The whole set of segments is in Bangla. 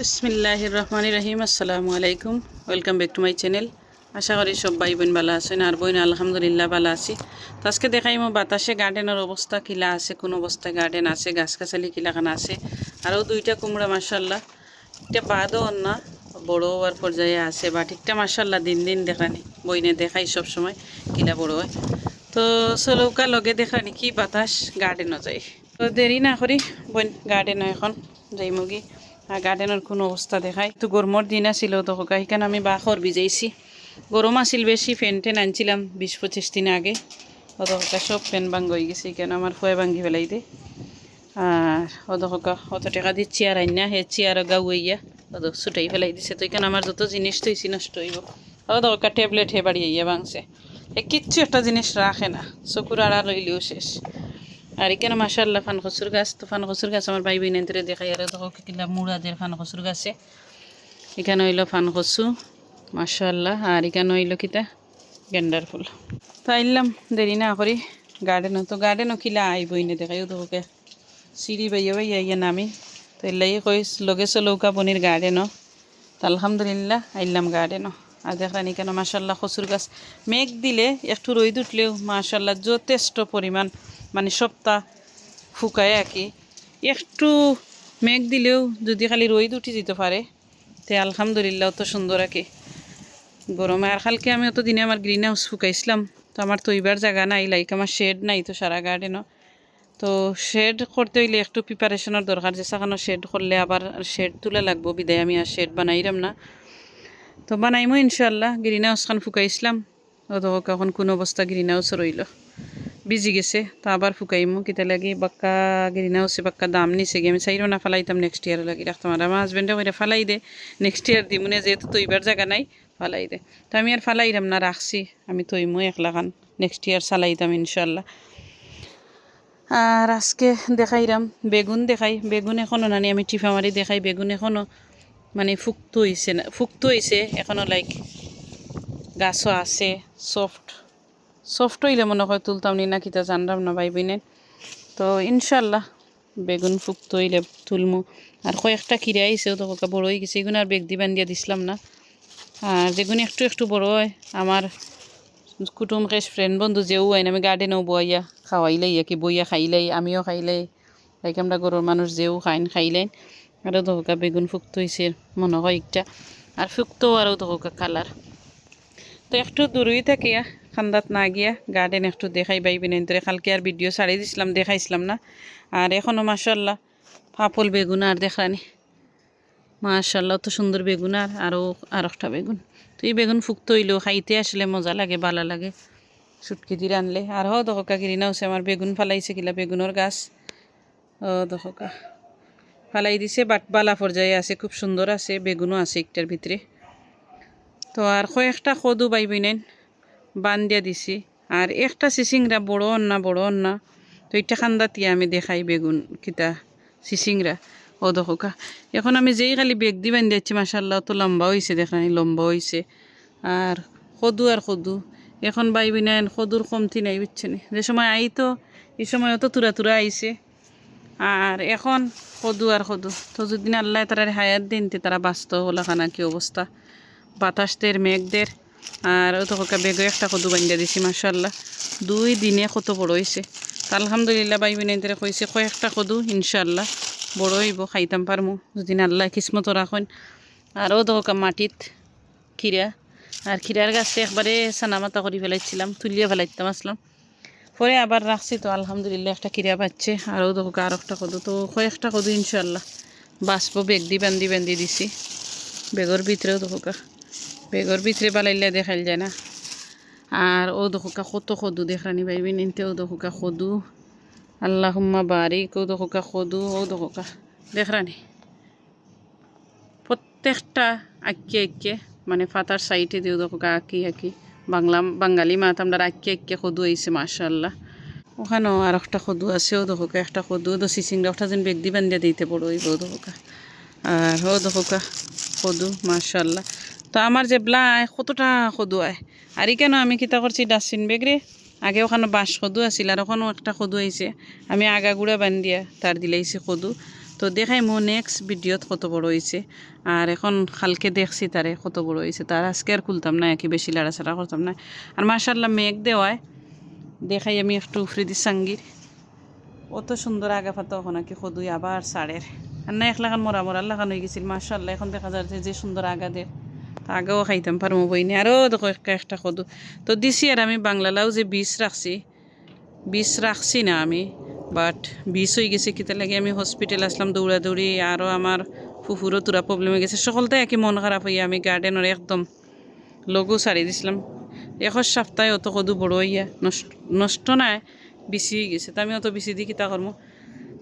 বিসমিল্লাহ রহমান রহিম আসসালামু আলাইকুম, welcome back to my channel. আশা করি সব ভাই বোন ভালো আছেন আর বোন আলহামদুলিল্লাহ ভালো আছি। তো আজকে দেখাই মো বাতাসে গার্ডেনের অবস্থা, কিলা আছে, কোন অবস্থায় গার্ডেন আছে গাছ গাছালি কিলাখান আছে, আরও দুইটা কুমড়া মাসাল্লাহ একটা বাদও না বড় হওয়ার পর্যায়ে আছে বা ঠিকটা মাসাল্লাহ দিন দিন দেখানি বইনে দেখাই সব সময়, কিলা বড় হয়। তো চলৌকা লগে দেখানি কি বাতাস, গার্ডেনও যায় তো দেরি না করি বইন গার্ডেনও এখন যাই মুগি গার্ডেনের কোনো অবস্থা দেখায় তো গরমর দিন আছিল তো সেইখানে আমি বাখর ভিজাইছি গরম আছিল বেশি ফ্যান টেন আনছিলাম বিশ পঁচিশ দিন আগে। অতকা সব ফ্যান ভাঙ্গ হয়ে গেছে এখানে আমার ফুয়ে ভাঙ্গি ফেলাই দে। আর অতকা অত টাকা দিয়ে চেয়ার আইন না হে চেয়ার গাউ ইয়া অত ছুটাই ফেলাই দিছে। তো এখানে আমার যত জিনিস তৈছি নষ্ট হইব অতকা ট্যাবলেট হে বাড়ি ইয়া ভাঙছে। এ কিচ্ছু একটা জিনিস রাখে না চকুর আড়া লইলেও শেষ। আর এখানে মাসাল্লাহ ফান খসুর গাছ, তো ফান খসুর গাছ আমার ভাই বোনেদের দেখাই আর দেখো কিলা মুড়াদের ফান খসুর গাছে। এখানে হইল ফান খসু মাসাল্লাহ আর এখানে হইল কিতা? গেন্ডার ফুল। তো আইলাম, দেরি না করি। গার্ডেনও, তো গার্ডেনও কিলা আই বইনে দেখাইও তোকে সিঁড়ি বাইয়া বাইয়া ইয়ে নামি। তো এলাই কই লগে চলৌকা বনির গার্ডেনও। তো আলহামদুলিল্লাহ, আইলাম গার্ডেনও। আর দেখলেন এখানে মাসাল্লাহ খসুর গাছ। মেঘ দিলে একটু রোদ উঠলেও মাসাল্লাহ যথেষ্ট পরিমাণ মানে সপ্তাহ শুকায় আর কি। একটু মেঘ দিলেও যদি খালি রোদ উঠি যেতে পারে, তে আলহামদুলিল্লাহ অত সুন্দর আর কি। গরমে আর কালকে আমি অত দিনে আমার গ্রিন হাউস শুকাইছিলাম, তো আমার তো এবার জায়গা নাই লাইক আমার শেড নাই তো সারা গার্ডেনও তো শেড করতে হইলে একটু প্রিপারেশনের দরকার যে সেখানে শেড করলে আবার শেড তুলে লাগবো, বিদায় আমি আর শেড বানাইলাম না। তো বানাইমো ইনশাল্লাহ গ্রিন হাউস খান ফুকাইছিলাম ও তো এখন কোন অবস্থা গ্রিন হাউস রইল। ভিজি গেছে, তো আবার ফুকাইমো, কিতা লাগি, বাক্কা গ্রিন হাউসে বাক্কা দাম নিছে গিয়ে আমি চাইরও না, ফালাইতাম নেক্সট ইয়ার লাগি। রাখতাম আর আমার হাজবেন্ডে কইরা ফালাই দে নেক্সট ইয়ার দিমুনে যেহেতু তৈবার জায়গা নাই, ফালাই দে। তো আমি আর ফালাইরাম না, রাখছি, আমি তৈমো একলা খান নেক্সট ইয়ার চালাইতাম ইনশাল্লাহ আর আজকে দেখাইরাম, বেগুন দেখাই, বেগুন এখনও নানি আমি টিফা মারি দেখাই, বেগুন এখনও মানে ফুক্ত হইছে না, ফুক্ত হইছে এখনও লাইক গাছও আছে সফট সফট হইলে মনে হয় তুলতাম, নি না কিতা জানলাম না ভাই বিনে তো ইনশাল্লাহ বেগুন ফুক্ত হইলে তুলমু। আর কয়েকটা কিরে আইছে তো কাকা বড় হয়ে গেছে এগুলো আর বেগ দিবান দিয়া দিছিলাম না। আর যেগুলো একটু একটু বড় হয়, আমার কুটুম কেশ ফ্রেন্ড বন্ধু যেও আইন, আমি গার্ডেনেও বইয়া খাওয়াইলাই কি বইয়া খাইলাই আমিও খাইলাই লাইক আমরা গরুর মানুষ যেও খাইন খাইলেন আরও দহকা বেগুন ফুক্ত হয়েছে মনে হয় একটা। আর ফুক্তও আরও দহকা কালার। তো একটু দূরই থাকিয়া খান্দাত না গিয়া গার্ডেন একটু দেখাই পাই বিনেন্তরে কালকে আর ভিডিও ছাড়িয়ে দিছিলাম, দেখাইছিলাম না। আর এখনও মাসাল্লাহ পাপল বেগুন আর দেখানি মাশাল্লাহ তো সুন্দর বেগুন আর আরও আর একটা বেগুন। তো এই বেগুন ফুক্ত হইলেও খাইতে আসলে মজা লাগে ভালো লাগে। সুটকি দিয়ে আনলে আর হ দহকা কিনা হচ্ছে আমার বেগুন ফালাইছে কিলা বেগুনের গাছ। ও দহকা ফালাই দিছে, বাট বালা পর্যায়ে আছে, খুব সুন্দর আছে, বেগুনও আছে একটার ভিতরে। তো আর কয়েকটা সদু পাইবি নেন বান দিছি। আর একটা চিচিংরা বড় না বড় না তো এটা খান্দাতিয়া আমি দেখাই বেগুন কিতা চিচিংরা ও দোকা এখন আমি যেই খালি বেগ দি বান্ধি যাচ্ছি মাসাল্লাহ তো লম্বা হয়েছে দেখানি লম্বা হয়েছে আর সদু আর সদু। এখন বাইবি নাই সদুর কমতি নাই বুঝছে নি যে সময় আই তো, এই সময় তো তুরা তুরা আইছে। আর এখন সদু আর সদু। তো যদি আল্লাহ তারা হায়াত দিন তারা বাঁচত ওলা খানা কি অবস্থা? বাতাসদের মেঘদের আর তো বেগও একটা কদু বান্ধিয়া দিছি মাসাল্লাহ দুই দিনে কত বড় হয়েছে আলহামদুলিল্লাহ বাই বিনাইতে কইছে, কয়েকটা কদু ইনশাল্লাহ বড় হইব, খাইতাম পারমু, যদি আল্লাহ কিসমত রাখুন। আরও দোকা মাটিত খিরা আর খিরার গাছে একবারে সানামাতা করে ফেলাইছিলাম, তুলিয়ে ফেলাইতাম, আসলাম। পরে আবার রাখছি তো, আলহামদুলিল্লাহ একটা কিরা পাচ্ছে। আরও দোকা আর একটা কদু। তো কয়েকটা কদু ইনশাল্লাহ বাঁচবো, বেগ দি বান্ধি বান্ধি দিছি। বেগর ভিতরেও দোকা বেগর ভিতরে বালাইলে দেখাইল যায় না। আর ও দোকা কত সদু দেখানি পাইবি নিতে ও দোকা আল্লাহ হুম্মা বারিক, ও দোকা সদু, ও দোকা দেখরানি প্রত্যেকটা আঁকিয়ে আঁকিয়ে মানে ফাতার সাইডে দিও দোকা আঁকি আঁকি। বাংলা, বাঙালি মাত আমরা আঁকিয়ে আঁকিয়ে সদু আইছে মাশাল্লাহ ওখানেও আর একটা সদু আছে, ও দোকা একটা সদু তো সিসিংরা একটা যেন বেগ দি বান্ধিয়া দিতে পড়ো ওই দোকা আর ও দোকা সদু মাশাল্লাহ তো আমার যে ব্লাই কতটা সদু আয় আর কেন আমি কিতা করছি ডাস্টবিন বেগরে আগে ওখানে বাঁশ সদু আছিল আর ওখানেও একটা সদু আইছে আমি আগা গুড়া বান্ধিয়া তার দিলাইছি সদু। তো দেখাই মো নেক্সট ভিডিওত কত বড় হয়েছে আর এখন খালকে দেখছি তারে কত বড় হয়েছে তার আজকে আর খুলতাম না কি বেশি লাড়াছাড়া করতাম না। আর মার্শাল্লাহ মেঘ দেওয়ায় দেখাই আমি একটু ফ্রিদি সাঙ্গির অত সুন্দর আগা ফাতা ওখানে কি সদুই আবার সাড়ের আর না একলাখান মরা মরা লাগান হয়ে গেছিল মার্শাল্লাহ এখন দেখা যাচ্ছে যে সুন্দর আগা দেয় আগেও খাইতাম পারব বইনি। আরও দেখো একটা একটা সদু তো দিছি আর আমি বাংলালাও যে বিষ রাখছি বীজ রাখছি না আমি বাট বিষ হয়ে গেছে কিতা লাগে আমি হসপিটাল আসলাম দৌড়াদৌড়ি আরও আমার ফুফুরও তোরা প্রবলেম হয়ে গেছে। সকলতে একই মন খারাপ হইয়া আমি গার্ডেনের একদম লগু সারি দিছিলাম। এখন সপ্তাহে অত কদু বড় হইয়া, নষ্ট নষ্ট নাই হয়ে গেছে। তো আমি অত বেশি দি কিতা করব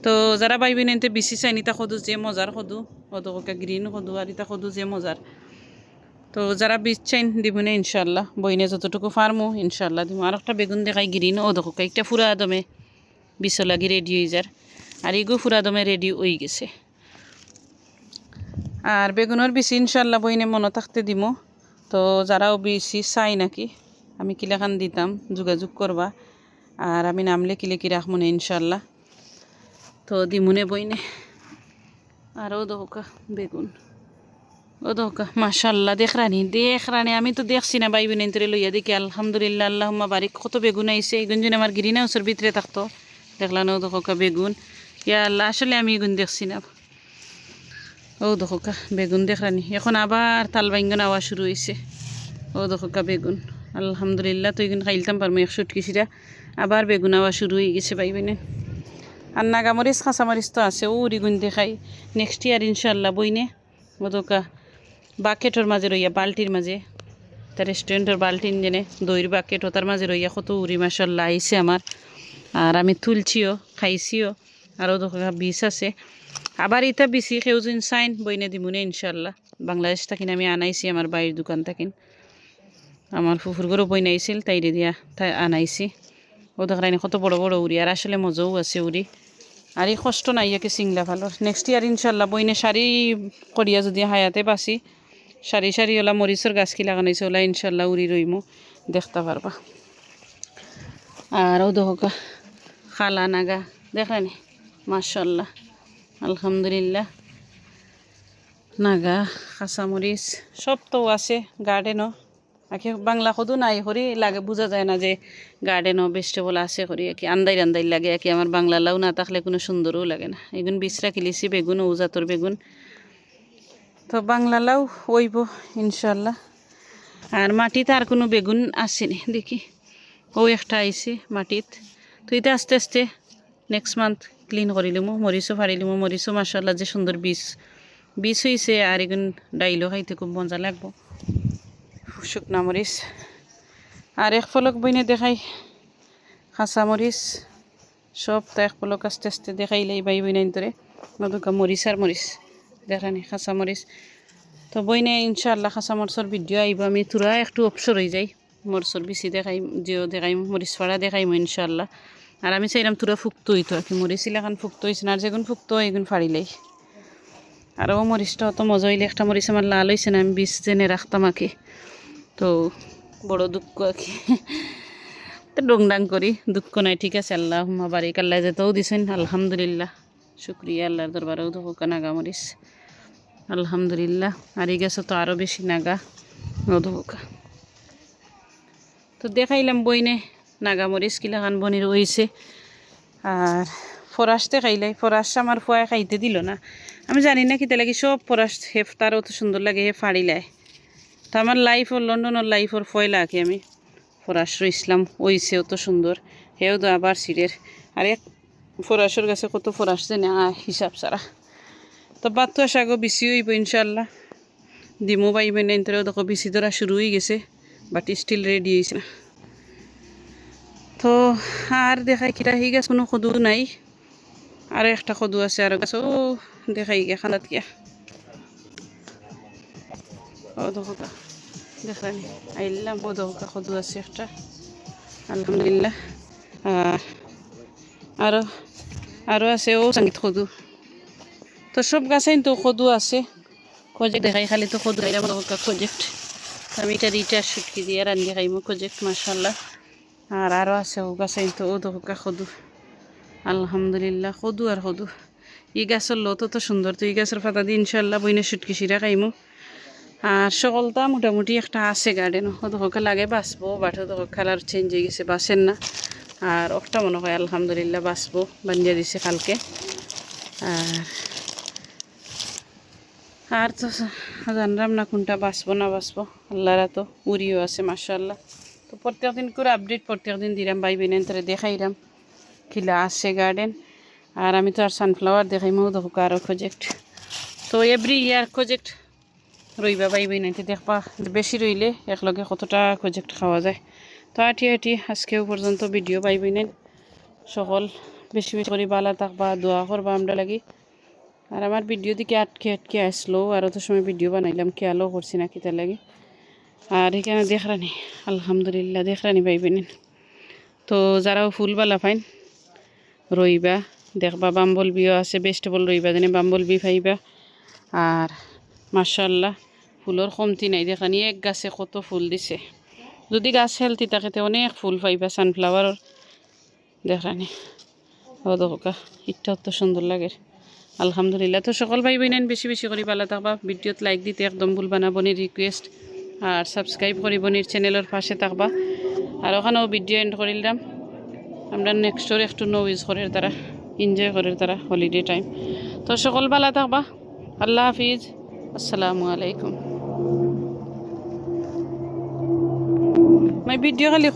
তো যারা বাইবি নিতে বেশি চাই নিতা সদু যে মজার সদু অত গ্রিন সদু আর ইতা সদু যে মজার তো যারা বীজ চাইন দিব না ইনশাল্লাহ বইনে যতটুকু ফার্মো ইনশাল্লাহ দিব আর একটা বেগুন দেখাই গ্রিন, ও দেখো একটা ফুরা দমে বিষ লাগি রেডি হয়ে যার। আর এগু ফুরা দমে রেডি হয়ে গেছে। আর বেগুনের বেশি ইনশাল্লাহ বইনে মনে থাকতে দিমো। তো যারাও বেশি চাই নাকি, আমি কিলাখান দিতাম, যোগাযোগ করবা। আর আমি নামলে কিলে কি রাখব না ইনশাল্লাহ তো দিমুনে বইনে। আরও দোকা বেগুন। ও দোকা মাশাল্লাহ দেখ রানি দেখ রানি আমি তো দেখছি না বাইবি নেন্তরে লইয়া, দেখি, আলহামদুলিল্লাহ আল্লাহ বারিক, কত বেগুন আইছে, এই গুঞ্জন আমার গিরি হাউসের ভিতরে থাকতো। দেখলাম ও দোকা বেগুন। ইয়া আল্লাহ, আসলে আমি এগুন দেখছি না। ও দোকা বেগুন দেখ রানি এখন আবার তাল বাইঙ্গন আওয়া শুরু হয়েছে ও দোকা বেগুন, আলহামদুলিল্লাহ, তো এগুন খাইলতাম পারব এক সুটকিছিরা আবার বেগুন আওয়া শুরু হয়ে গেছে বাইবেনে আর নাগামরিচ, কাঁচামরিচ তো আছে ও উড়িগুন দেখাই। নেক্সট ইয়ার ইনশাল্লাহ বইনে। ও দোকা বাকেটর মাঝে রইয়া বালতির মাঝে তার রেস্টুরেন্টের বালতিন জেনে দইর বাকেট তার মাঝে রইয়া কত উড়ি মাসাল্লাহ আইছে আমার আর আমি তুলছিও, খাইছিও আরও দেখা বিষ আছে। আবার ইটা বেশি সেউজিন চাইন বইনে দিমুনে, ইনশাল্লাহ। বাংলাদেশ থাকিন আমি আনাইছি আমার বাড়ির দোকান থাকিন আমার ফুফুর ঘরও বই নাইছিল তাইরে দিয়া তাই আনাইছি। ও দেখানি কত বড় বড় উড়ি আর আসলে মজাও আছে উড়ি আর এই কষ্ট নাই ইয়াকে সিংলা ভালো নেক্সট ইয়ার ইনশাল্লাহ বইনে শাড়ি করিয়া যদি হায়াতে বাসি সারি সারি ওলা মরিচর গাছ কি লাগানাইছে ওলা ইনশাল্লাহ উড়ি রইমু দেখতে পারবা আর ও দহকা খালা নাগা দেখলেনি মাশাল্লাহ, আলহামদুলিল্লাহ। নাগা কাঁচামরিচ সব তো আছে গার্ডেনও আখি বাংলা সদু নাই করি লাগে বোঝা যায় না যে গার্ডেনও ভেজিটেবল আছে করি কি আন্দাই আন্দাই লাগে। কি আমার বাংলা লাউ না থাকলে কোনো সুন্দরও লাগে না। এগুন বিচরা কিলিছি বেগুন ও উজাতর বেগুন। তো বাংলা লাউ ওইব ইনশাল্লাহ আর মাটিতে আর কোনো বেগুন আসেনি, দেখি। ও একটা আইছে মাটিত। তো এটা আস্তে আস্তে নেক্সট মান্থ ক্লিন করিলিমো মরিচও ফাড়িলিমো মরিচও মাসাল্লাহ যে সুন্দর বীজ। বীজ হয়েছে আর এগুন ডাইলও খাইতে খুব মজা লাগবো। শুকনা মরিচ। আর এক ফলক বইনে দেখাই, কাঁচা মরিচ। সব তো এক ফলক আস্তে আস্তে দেখাইলে বাই বইনাইন ধরে নদুকা মরিচ আর মরিচ। দেখানি কাঁচা মরিচ তো বইনে ইনশাল্লাহ কাঁচা মরিচর ভিডিও আইব আমি তুরা একটু অপসর হয়ে যাই মরিচর বেশি দেখাই যেও দেখাই মরিচ ফাড়া দেখাইম ইনশাল্লাহ আর আমি চাইলাম তুরা ফুক্ত হইতো আর কি মরিচ ইলাখান ফুক্ত হয়েছে আর যেগুন ফুক্ত এগুন ফাড়িলেই আর ও মরিচটা অত মজা হইলে একটা মরিচ আমার লাল হয়েছে না, আমি বিষ জেনে রাখতাম আঁকি। তো বড় দুঃখ আর কি তো ডংডাং করি দুঃখ নাই, ঠিক আছে আল্লাহ বাড়ি কাল্লা যেতেও দিছেন, আলহামদুলিল্লাহ। শুক্রিয়া আল্লাহর দরবারেও হোক নাগা মরিচ আলহামদুলিল্লাহ। আর এই গেছে তো আরও বেশি নাগা নদুকা তো দেখাইলাম বইনে নাগা মরিচ কিলাখান বনির হয়েছে আর ফরাস দেখাইলাই। ফরাস আমার ফুয়ায় খাইতে দিল না। আমি জানি না কিতা লাগে সব ফরাস হেফ তার অত সুন্দর লাগে হে ফাড়িলায়। তো আমার লাইফ ওর লন্ডনের লাইফ ওর ফয়লা আঁকি আমি ফরাসর ইসলাম ওইছে অত সুন্দর। হেও তো আবার সিরের। আর এক ফরাসর কাছে কত ফরাস জানে হিসাব সারা তো বাদ তো আসাগো বেশি হইব ইনশাল্লাহ দিমু পাইবেন এনতরেও দেখো বেশি ধরা শুরু হয়ে গেছে বাট স্টিল রেডি হয়েছে না। তো আর দেখাই কিটা হয়ে গেছে কোনো সদু নাই। আর একটা সদু আছে আর গাছ, দেখাই গিয়া খানাত গিয়া। ও দেখো দেখানি আইলাম ও দেখো সদু আছে একটা। আলহামদুলিল্লাহ। আর আরও আরও আছে ও সংগীত সদু তো সব গাছেই তো সদু আছে। প্রজেক্ট দেখাই, খালি তো সদু আইলাম দেখো আমি এটা রিটা শুটকি দিয়ে রান্ধি খাইমো প্রজেক্ট মাসাল্লাহ আর আরও আছে ও গাছেই তো, ও দেখো সদু আলহামদুলিল্লাহ সদু আর সদু ই গাছের লতো তো সুন্দর, তো ই গাছের পাতা দিয়ে ইনশাল্লাহ বইনে সুটকিসিরা খাইমু। আর সকলটা মোটামুটি একটা আছে গার্ডেন ওদেরকে লাগে বাঁচবো বাট ওদের কালার চেঞ্জ হয়ে গেছে, বাঁচেন না। আর একটা মনে হয় আলহামদুলিল্লাহ বাঁচবো বান্ধিয়া দিছে কালকে। আর আর তো জানলাম না কোনটা বাঁচবো না বাঁচবো। আল্লাহরা তো উড়িও আছে মাসাল্লাহ তো প্রত্যেক দিন করে আপডেট প্রত্যেক দিন দিলাম, ভাই বোনের তারা দেখাইলাম। কিলা আছে গার্ডেন আর আমি তো আর সানফ্লাওয়ার দেখাইমও দেখো আরও প্রজেক্ট তো এভরি ইয়ার প্রজেক্ট রইবা, ভাই বোনাইতে দেখবা, বেশি রইলে একলগে কতটা প্রজেক্ট খাওয়া যায়। তো আটি আটি আজকেও পর্যন্ত ভিডিও পাই বইনেন সকল বেশি বেশি করে বালা থাকবা, দোয়া করবা আমরা লাগি। আর আমার ভিডিও দিকে আটকে আটকে আসলো, আর অত সময় ভিডিও বানাইলাম, খেয়ালও করছি না কিতা লাগে। আর এখানে দেখরানি, আলহামদুলিল্লাহ দেখরানি পাইবেন তো যারাও ফুলবালা পাইন, রইবা, দেখবা, বাম্বল বিও আছে ভেজিটেবল রইবা, যেনে বাম্বল বি পাইবা। আর মার্শাল্লাহ ফুলের কমতি নাই দেখানি এক গাছে কত ফুল দিছে। যদি গাছ হেলতি থাকে অনেক ফুল পাইবা সানফ্লাওয়ারের দেখানি ও দেখা ইটা অত সুন্দর লাগে। আলহামদুলিল্লাহ। তো সকল ভাই বোনেন, বেশি বেশি করে ভালো থাকবা। ভিডিওত লাইক দিতে একদম ভুল বানাবনির রিকোয়েস্ট আর সাবস্ক্রাইব করিবনির চ্যানেলের পাশে থাকবা। আর ওখানেও ভিডিও এন্ড করিলাম আমরা নেক্সটর একটু নো ইউজ করার তারা এনজয় করার তারা হলিডে টাইম তো সকল ভালো থাকবা। আল্লাহ হাফিজ। আসসালামু আলাইকুম। মাই ভিডিও খালি